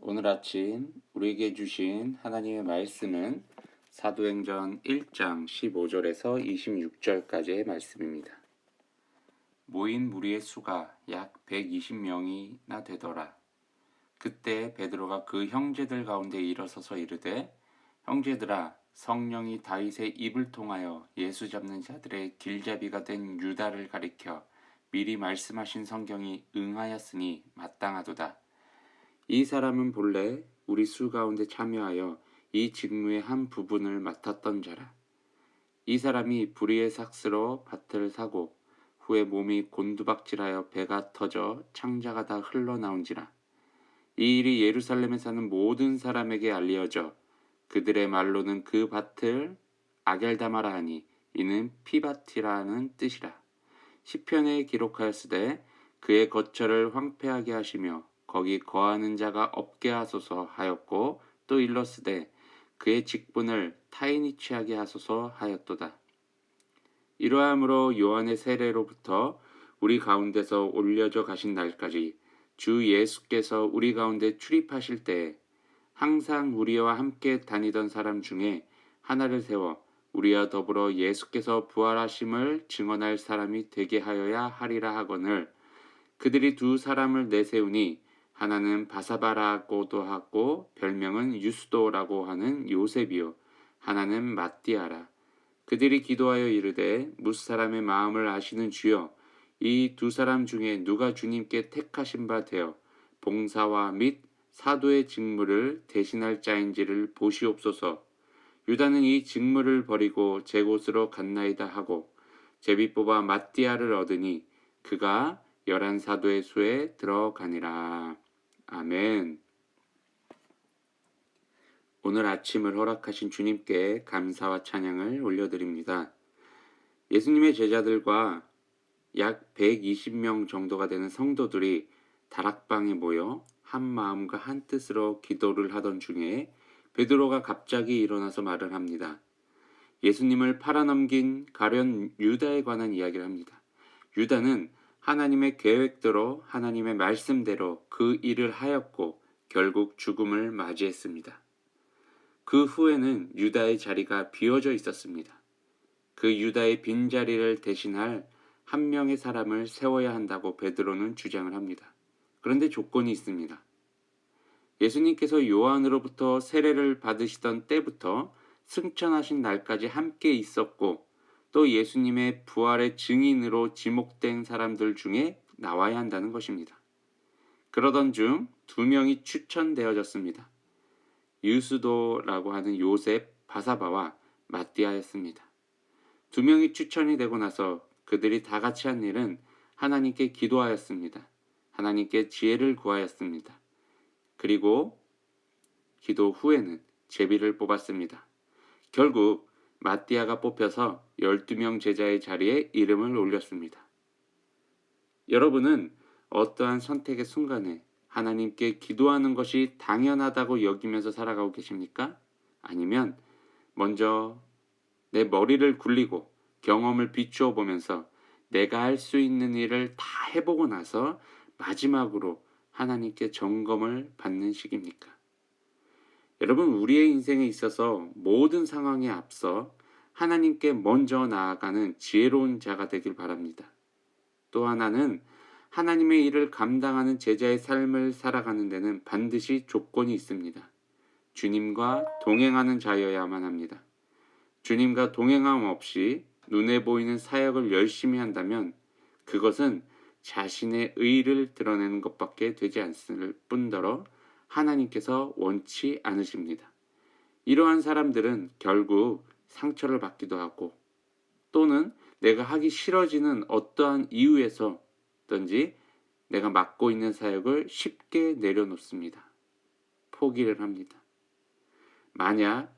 오늘 아침 우리에게 주신 하나님의 말씀은 사도행전 1장 15절에서 26절까지의 말씀입니다. 모인 무리의 수가 약 120명이나 되더라. 그때 베드로가 그 형제들 가운데 일어서서 이르되 형제들아 성령이 다윗의 입을 통하여 예수 잡는 자들의 길잡이가 된 유다를 가리켜 미리 말씀하신 성경이 응하였으니 마땅하도다. 이 사람은 본래 우리 수 가운데 참여하여 이 직무의 한 부분을 맡았던 자라. 이 사람이 불의의 삭스로 밭을 사고 후에 몸이 곤두박질하여 배가 터져 창자가 다 흘러나온지라. 이 일이 예루살렘에 사는 모든 사람에게 알려져 그들의 말로는 그 밭을 아겔다마라 하니 이는 피바티라는 뜻이라. 시편에 기록하였으되 그의 거처를 황폐하게 하시며 거기 거하는 자가 없게 하소서 하였고 또 일러스되 그의 직분을 타인이 취하게 하소서 하였도다. 이러함으로 요한의 세례로부터 우리 가운데서 올려져 가신 날까지 주 예수께서 우리 가운데 출입하실 때에 항상 우리와 함께 다니던 사람 중에 하나를 세워 우리와 더불어 예수께서 부활하심을 증언할 사람이 되게 하여야 하리라 하거늘 그들이 두 사람을 내세우니 하나는 바사바라고도 하고 별명은 유스도라고 하는 요셉이요. 하나는 마띠아라. 그들이 기도하여 이르되 무사람의 마음을 아시는 주여 이 두 사람 중에 누가 주님께 택하신 바 되어 봉사와 및 사도의 직무를 대신할 자인지를 보시옵소서. 유다는 이 직무를 버리고 제 곳으로 갔나이다 하고 제비 뽑아 마띠아를 얻으니 그가 열한 사도의 수에 들어가니라. 아멘. 오늘 아침을 허락하신 주님께 감사와 찬양을 올려드립니다. 예수님의 제자들과 약 120명 정도가 되는 성도들이 다락방에 모여 한 마음과 한 뜻으로 기도를 하던 중에 베드로가 갑자기 일어나서 말을 합니다. 예수님을 팔아넘긴 가련 유다에 관한 이야기를 합니다. 유다는 하나님의 계획대로 하나님의 말씀대로 그 일을 하였고 결국 죽음을 맞이했습니다. 그 후에는 유다의 자리가 비어져 있었습니다. 그 유다의 빈자리를 대신할 한 명의 사람을 세워야 한다고 베드로는 주장을 합니다. 그런데 조건이 있습니다. 예수님께서 요한으로부터 세례를 받으시던 때부터 승천하신 날까지 함께 있었고 또 예수님의 부활의 증인으로 지목된 사람들 중에 나와야 한다는 것입니다. 그러던 중 두 명이 추천되어졌습니다. 유수도라고 하는 요셉 바사바와 마띠아였습니다. 두 명이 추천이 되고 나서 그들이 다 같이 한 일은 하나님께 기도하였습니다. 하나님께 지혜를 구하였습니다. 그리고 기도 후에는 제비를 뽑았습니다. 결국 마띠아가 뽑혀서 12명 제자의 자리에 이름을 올렸습니다. 여러분은 어떠한 선택의 순간에 하나님께 기도하는 것이 당연하다고 여기면서 살아가고 계십니까? 아니면 먼저 내 머리를 굴리고 경험을 비추어 보면서 내가 할 수 있는 일을 다 해보고 나서 마지막으로 하나님께 점검을 받는 시기입니까? 여러분, 우리의 인생에 있어서 모든 상황에 앞서 하나님께 먼저 나아가는 지혜로운 자가 되길 바랍니다. 또 하나는 하나님의 일을 감당하는 제자의 삶을 살아가는 데는 반드시 조건이 있습니다. 주님과 동행하는 자여야만 합니다. 주님과 동행함 없이 눈에 보이는 사역을 열심히 한다면 그것은 자신의 의를 드러내는 것밖에 되지 않을 뿐더러 하나님께서 원치 않으십니다. 이러한 사람들은 결국 상처를 받기도 하고 또는 내가 하기 싫어지는 어떠한 이유에서든지 내가 맡고 있는 사역을 쉽게 내려놓습니다. 포기를 합니다. 만약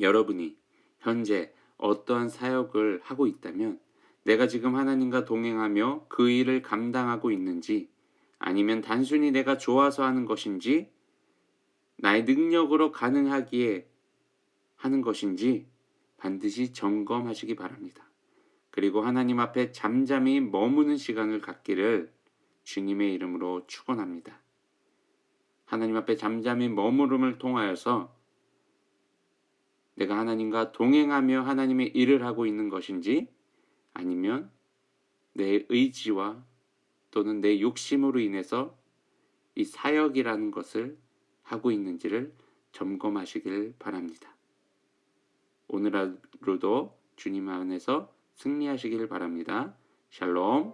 여러분이 현재 어떠한 사역을 하고 있다면 내가 지금 하나님과 동행하며 그 일을 감당하고 있는지 아니면 단순히 내가 좋아서 하는 것인지 나의 능력으로 가능하기에 하는 것인지 반드시 점검하시기 바랍니다. 그리고 하나님 앞에 잠잠히 머무는 시간을 갖기를 주님의 이름으로 축원합니다. 하나님 앞에 잠잠히 머무름을 통하여서 내가 하나님과 동행하며 하나님의 일을 하고 있는 것인지 아니면 내 의지와 또는 내 욕심으로 인해서 이 사역이라는 것을 하고 있는지를 점검하시길 바랍니다. 오늘 하루도 주님 안에서 승리하시길 바랍니다. 샬롬.